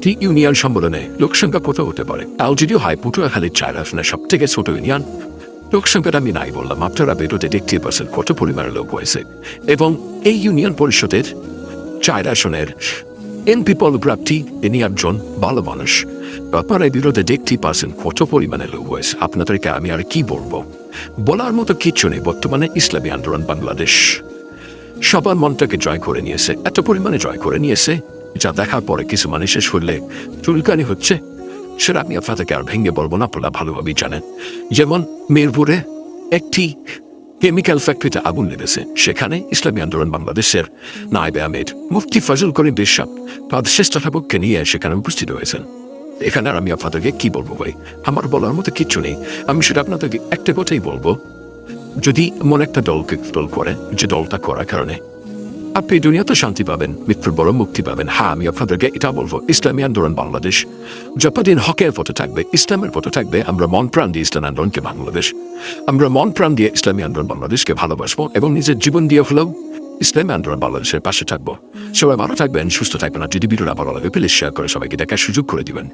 একটি ইউনিয়ন সম্মেলনে লোকসংখ্যা কত হতে পারে? যদিও হয় পটুয়াখালীর চার আসনে সব থেকে ছোট ইউনিয়ন। লোকসংখ্যাটা আমি নাই বললাম, আপনারা বেরোতে দেখতে পারছেন কত পরিমাণের লোক হয়েছে। এবং এই ইউনিয়ন পরিষদের চার আসনের এমপি পলপ্রাপ্তি তিনি একজন ভালো মানুষ। আপনারা এই বিরোধে দেখতেই পারছেন কত পরিমাণে লোক হয়েছে। আপনাদেরকে আমি আর কি বলব? বলার মতো কিচ্ছু নেই, বর্তমানে ইসলামী আন্দোলন বাংলাদেশ। সবার মনটাকে জয় করে নিয়েছে, এত পরিমাণে জয় করে নিয়েছে। যা দেখার পরে কিছু মানুষের শরীরে চুলকানি হচ্ছে? সেটা আমি আপনাদেরকে আর ভেঙে বলব না আপনারা ভালোভাবেই জানেন। যেমন মিরপুরে একটি কেমিক্যাল ফ্যাক্টরিতে আগুন লেগেছে। সেখানে ইসলামী আন্দোলন বাংলাদেশের নাইবে আহমেদ মুফতি ফজল করিম বিশ্বাস তাদের শ্রেষ্ঠতাপককে নিয়ে সেখানে উপস্থিত হয়েছেন। এখানে আর আমি আপনাদেরকে কি বলব ভাই? আমার বলার মতো কিচ্ছু নেই। আমি সেটা আপনাদেরকে একটা কথাই বলব। যদি এমন একটা দলকে দল করে, যে দলটা করার কারণে আপনি দুনিয়াতে শান্তি পাবেন, মৃত্যুর বড় মুক্তি পাবেন। হ্যাঁ আমি আপনাদেরকে এটা বলব, ইসলামী আন্দোলন বাংলাদেশ। যতদিন হকের পথে থাকবে, ইসলামের পথে থাকবে, আমরা মন প্রাণ দিয়ে ইসলাম আন্দোলনকে বাংলাদেশ। আমরা মন প্রাণ দিয়ে ইসলামী আন্দোলন বাংলাদেশকে ভালোবাসবো এবং নিজের জীবন দিয়ে হলেও ইসলামী আন্দোলন বাংলাদেশের পাশে থাকব। সবাই ভালো থাকবেন, সুস্থ থাকবেন, আর যদি ভিডিওটা ভালো লাগে প্লিজ শেয়ার করে সবাইকে দেখার সুযোগ করে দিবেন।